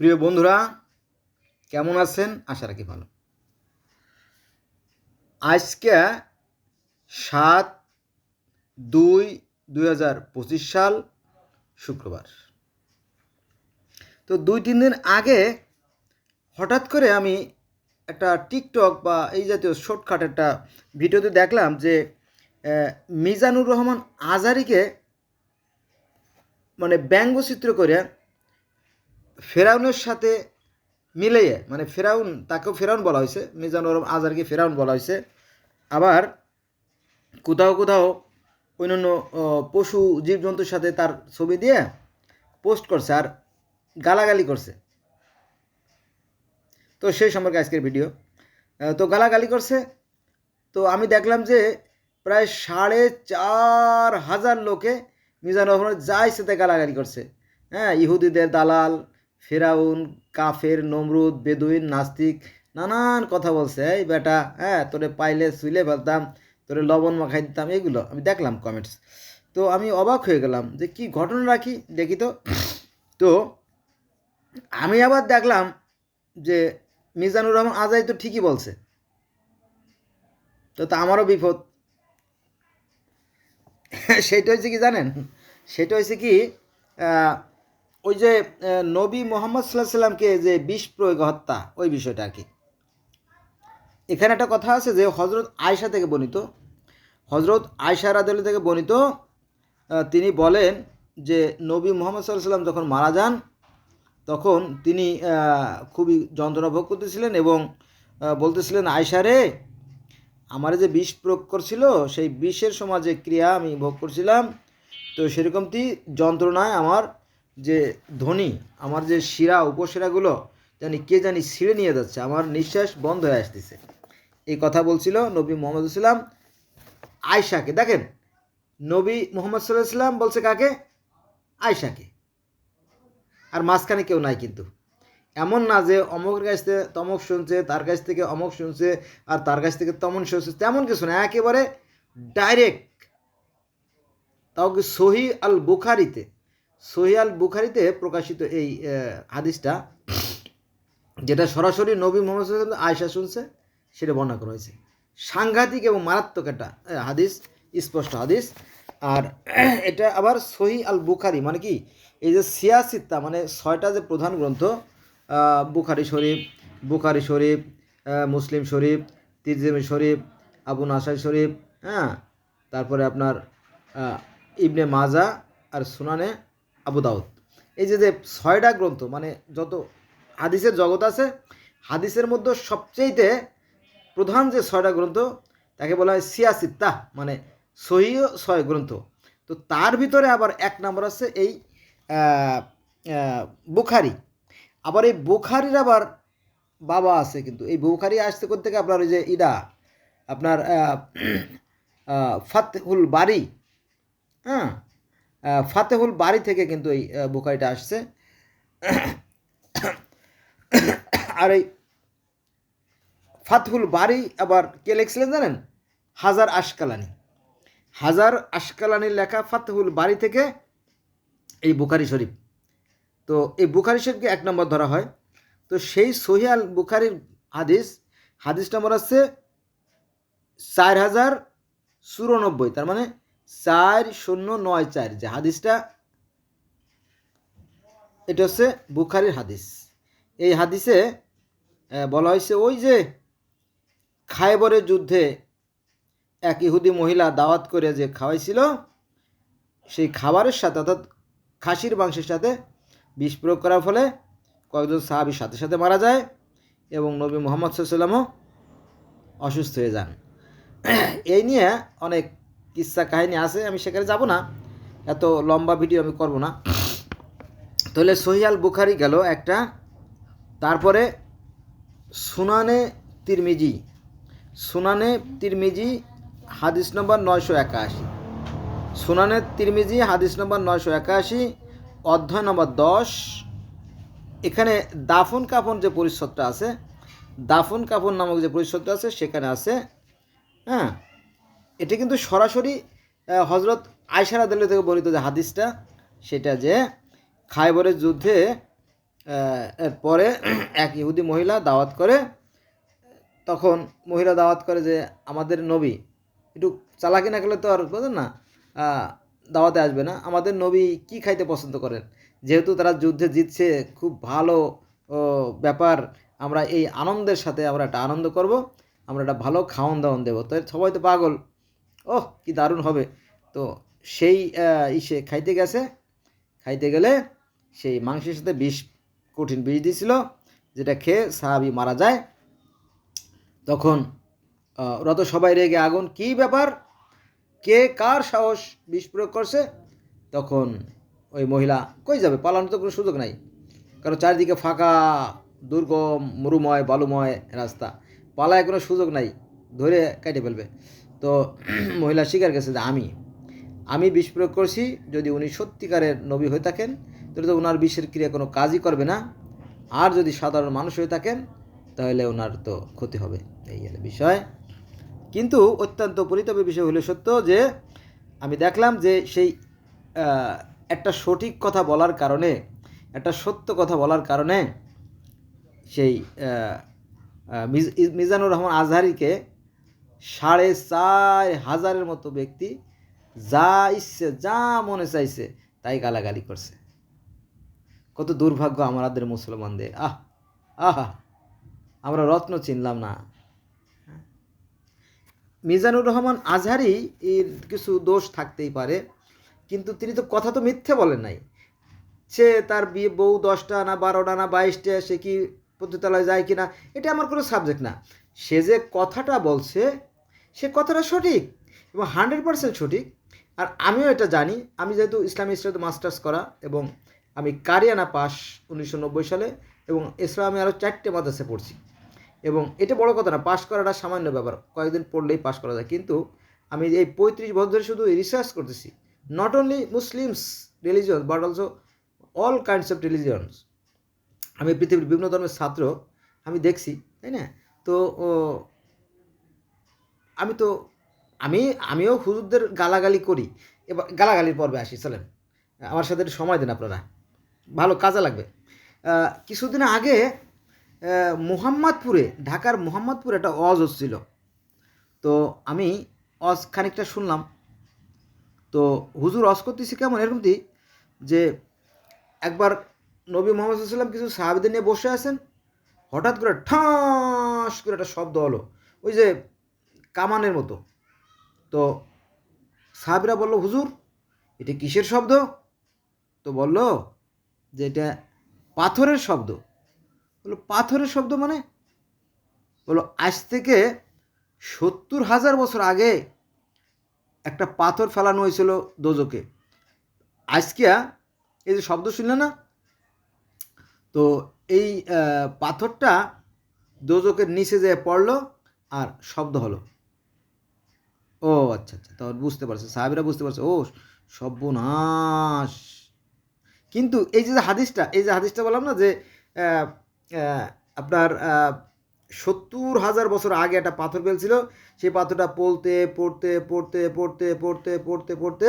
প্রিয় বন্ধুরা, কেমন আছেন? আশা রাখি ভালো। আজকে সাত দুই দুই হাজার পঁচিশ সাল শুক্রবার। তো দুই তিন দিন আগে হঠাৎ করে আমি একটা টিকটক বা এই জাতীয় শর্টকাট একটা ভিডিওতে দেখলাম যে মিজানুর রহমান আজারিকে মানে ব্যঙ্গচিত্র করে ফেরাউনের সাথে মিলিয়ে মানে ফেরাউন, তাকেও ফেরাউন বলা হয়েছে মিজানুর আজারকে ফেরাউন বলা হয়েছে। আবার কোথাও কোথাও অন্যান্য পশু, জীবজন্তুর সাথে তার ছবি দিয়ে পোস্ট করছে আর গালাগালি করছে। তো সেই সম্পর্কে আজকের ভিডিও। তো গালাগালি করছে। তো আমি দেখলাম যে প্রায় সাড়ে চার হাজার লোকে মিজানুর রহমান যা ইচ্ছেতে গালাগালি করছে। হ্যাঁ ইহুদিদের দালাল ফেরাউন, কাফের, নমরুদ, বেদুইন, নাস্তিক, নানান কথা বলছে, এই বেটা হ্যাঁ তোরে পাইলে শুইলে ফেলতাম, তোরে লবণ মাখাই দিতাম, এগুলো। আমি দেখলাম কমেন্টস তো আমি অবাক হয়ে গেলাম যে কি ঘটনা রাখি দেখি তো। তো আমি আবার দেখলাম যে মিজানুর রহমান আজাই তো ঠিকই বলছে। তো তা আমারও বিপদ। সেটা হয়েছে কি জানেন? সেটা হয়েছে কি ওই যে নবী মোহাম্মদ সাল্লাহ সাল্লামকে যে বিষ প্রয়োগ, হত্যা, ওই বিষয়টা আর কি। এখানে একটা কথা আছে যে হজরত আয়সা থেকে বর্ণিত হজরত আয়সা রাদুল্লাহ থেকে বর্ণিত তিনি বলেন যে, নবী মোহাম্মদ সাল্লাহ সাল্লাম যখন মারা যান, তখন তিনি খুবই যন্ত্রণা ভোগ করতেছিলেন এবং বলতেছিলেন আয়সা রে, আমার যে বিষ প্রয়োগ করছিল, সেই বিষের সময় যে ক্রিয়া আমি ভোগ করছিলাম, তো সেরকমটি যন্ত্রণায় আমার যে ধ্বনি আমার যে শিরা, উপশিরাগুলো জানি কে জানি ছিঁড়ে নিয়ে যাচ্ছে, আমার নিঃশ্বাস বন্ধ হয়ে আসতেছে। এই কথা বলছিল নবী মোহাম্মদ ইসলাম আয়সাকে দেখেন, নবী মোহাম্মদ সাল্লাহ বলছে কাকে? আয়সাকে আর মাঝখানে কেউ নাই কিন্তু। এমন না যে অমকের কাছ থেকে তমক শুনছে, তার কাছ থেকে অমক শুনছে, আর তার কাছ থেকে তমন শুনছে, তেমন কিছু না, একেবারে ডাইরেক্ট তাও কি সহি আল বুখারিতে সহি আল বুখারিতে প্রকাশিত এই হাদিসটা, যেটা সরাসরি নবী মোহাম্মদ আয়সা শুনছে, সেটা বর্ণনা করা হয়েছে। সাংঘাতিক এবং মারাত্মক একটা হাদিস, স্পষ্ট হাদিস। আর এটা আবার সহি আল বুখারি মানে কি? এই যে সিয়াসিত্তা মানে ছয়টা যে প্রধান গ্রন্থ বুখারি শরীফ বুখারি শরীফ মুসলিম শরীফ তিরজেমি শরীফ, আবু নাসাই শরীফ হ্যাঁ? তারপরে আপনার ইবনে মাজা আর সুনানে আবু দাউদ। এই যে যে ছয়টা গ্রন্থ মানে যত হাদিসের জগৎ আছে হাদিসের মধ্যে সবচেয়েতে প্রধান যে ছয়টা গ্রন্থ তাকে বলা হয় সিয়াসিত্তা মানে সহি ছয় গ্রন্থ। তো তার ভিতরে আবার এক নম্বর আছে এই বুখারি। আবার এই বুখারির আবার বাবা আছে কিন্তু। এই বুখারি আসতে করতে থেকে আপনার ওই যে ইদা আপনার আহ, বাড়ি হ্যাঁ? ফাতেহুল বাড়ি থেকে কিন্তু এই বুখারিটা আসছে। আর এই ফাতহুল বাড়ি আবার কে লিখছিলেন জানেন? হাজার আশকালানি। হাজার আশকালানির লেখা ফাতহুল বাড়ি থেকে এই বুখারি শরীফ। তো এই বুখারি শরীফকে এক নম্বর ধরা হয়। তো সেই সহিয়াল বুখারির হাদিস হাদিস নম্বর আছে চার হাজার চুরানব্বই, তার মানে চার শূন্য নয় চার, যে হাদিসটা, এটা হচ্ছে বুখারির হাদিস। এই হাদিসে বলা হয়েছে, ওই যে খায়বরের যুদ্ধে এক ইহুদি মহিলা দাওয়াত করে যে খাওয়াইছিল, সেই খাবারের সাথে, অর্থাৎ খাসির মাংসের সাথে বিষ প্রয়োগ করার ফলে কয়েকজন সাহাবির সাথে সাথে মারা যায় এবং নবী মোহাম্মদ সাল্লামও অসুস্থ হয়ে যান। এই নিয়ে অনেক কিস্সা কাহিনী আছে, আমি সেখানে যাব না। এত লম্বা ভিডিও আমি করব না। তাহলে সহিয়াল বুখারি গেল একটা, তারপরে সুনানে তিরমিজি। সুনানে তিরমিজি, হাদিস নম্বর নয়শো একাশি। সুনানে তিরমিজি, হাদিস নম্বর নয়শো একাশি, অধ্যায় নম্বর দশ। এখানে দাফন কাফন যে পরিচ্ছদটা আছে, দাফন কাফন নামক যে পরিচ্ছদটা আছে, সেখানে আছে হ্যাঁ? এটা কিন্তু সরাসরি হজরত আয়সারা দিল্লি থেকে বর্ণিত যে হাদিসটা, সেটা যে খাইবরের যুদ্ধে এরপরে এক ইহুদি মহিলা দাওয়াত করে, তখন মহিলা দাওয়াত করে যে আমাদের নবী, একটু চালাকি না করলে তো আর বোঝেন না দাওয়াতে আসবে না, আমাদের নবী কি খাইতে পছন্দ করেন? যেহেতু তারা যুদ্ধে জিতছে, খুব ভালো ব্যাপার, আমরা এই আনন্দের সাথে আমরা একটা আনন্দ করব, আমরা একটা ভালো খাওয়ান দাওয়ান দেবো। তো সবাই তো পাগল ওহ, কি দারুণ হবে। তো সেই ইসে খাইতে গেছে। খাইতে গেলে সেই মাংসের সাথে বিষ, কঠিন বিষ দিয়েছিল, যেটা খেয়ে সাহাবি মারা যায়। তখন ওরা তো সবাই রেগে আগুন, কি ব্যাপার? কে, কার সাহস বিষ প্রয়োগ করছে? তখন ওই মহিলা কই যাবে? পালানোর তো কোনো সুযোগ নাই। কারণ চারিদিকে ফাঁকা, দুর্গম, মরুময়, বালুময় রাস্তা। পালায় কোনো সুযোগ নাই। ধরে কেটে ফেলবে। তো মহিলা স্বীকার গেছে যে আমি আমি বিষ প্রয়োগ করছি, যদি উনি সত্যিকারের নবী হয়ে থাকেন, তাহলে তো ওনার বিষের ক্রিয়া কোনো কাজই করবে না। আর যদি সাধারণ মানুষ হয়ে থাকেন, তাহলে ওনার তো ক্ষতি হবে। এই বিষয়। কিন্তু অত্যন্ত পরিতাপের বিষয় হলো সত্য যে, আমি দেখলাম যে সেই একটা সঠিক কথা বলার কারণে, একটা সত্য কথা বলার কারণে সেই মিজানুর রহমান আজহারিকে সাড়ে চার হাজারের মতো ব্যক্তি যা ইচ্ছে, যা মনে চাইছে, তাই গালাগালি করছে। কত দুর্ভাগ্য আমাদের মুসলমানদের। আহ, আহা আমরা রত্ন চিনলাম না। মিজানুর রহমান আজহারি এর কিছু দোষ থাকতেই পারে, কিন্তু তিনি তো কথা তো মিথ্যে বলেন নাই। সে তার বিয়ে বউ দশটা না বারোটা না বাইশটা, সে কি পতিতালয় যায় কি না এটা আমার কোনো সাবজেক্ট না। সে যে কথাটা বলছে সে কথাটা সঠিক এবং হান্ড্রেড পার্সেন্ট সঠিক। আর আমিও এটা জানি। আমি যেহেতু ইসলামী স্টাডিতে মাস্টার্স করা এবং আমি কারিয়ানা পাস উনিশশো নব্বই সালে এবং এছাড়া আমি আরও চারটে মাদ্রাসে পড়ছি। এবং এটা বড় কথা না পাশ করাটা সামান্য ব্যাপার। কয়েকদিন পড়লেই পাশ করা যায়। কিন্তু আমি এই পঁয়ত্রিশ বছর ধরে শুধু রিসার্চ করতেছি। Not only Muslims religion but also all kinds of religions আমি পৃথিবীর বিভিন্ন ধর্মের ছাত্র, আমি দেখছি, তাই না? তো আমি তো, আমি, আমিও হুজুরদের গালাগালি করি। এবার গালাগালির পর্বে আসি, চলেন। আমার সাথে একটু সময় দিন আপনারা। ভালো কাজে লাগবে। কিছুদিন আগে মুহাম্মদপুরে, ঢাকার মুহাম্মদপুরে একটা অজ হচ্ছিল। তো আমি অজ খানিকটা শুনলাম। তো হুজুর অজ করতেছি কেমন? এরকম কি যে একবার নবী মোহাম্মদ সাল্লাম কিছু সাহাবিদের নিয়ে বসে আছেন। হঠাৎ করে ঠাস করে একটা শব্দ হলো। ওই যে কামানের মতো। তো সাহাবিরা বলল, হুজুর, এটা কিসের শব্দ? তো বলল যে, এটা পাথরের শব্দ। বলল, পাথরের শব্দ মানে? বলল, আজ থেকে সত্তর হাজার বছর আগে একটা পাথর ফেলানো হয়েছিল দোজকে। আজকিয়া এই যে শব্দ শুনলে না? তো এই পাথরটা দোজকের নিচে যেয়ে পড়ল আর শব্দ হলো। ও আচ্ছা আচ্ছা। তাহলে বুঝতে পারছে, সাহেবরা বুঝতে পারছে। ও, সর্বনাশ। কিন্তু এই যে হাদিসটা, এই যে হাদিসটা বললাম না যে আপনার সত্তর হাজার বছর আগে একটা পাথর ফেলছিল, সেই পাথরটা পড়তে পড়তে পড়তে পড়তে পড়তে পড়তে পড়তে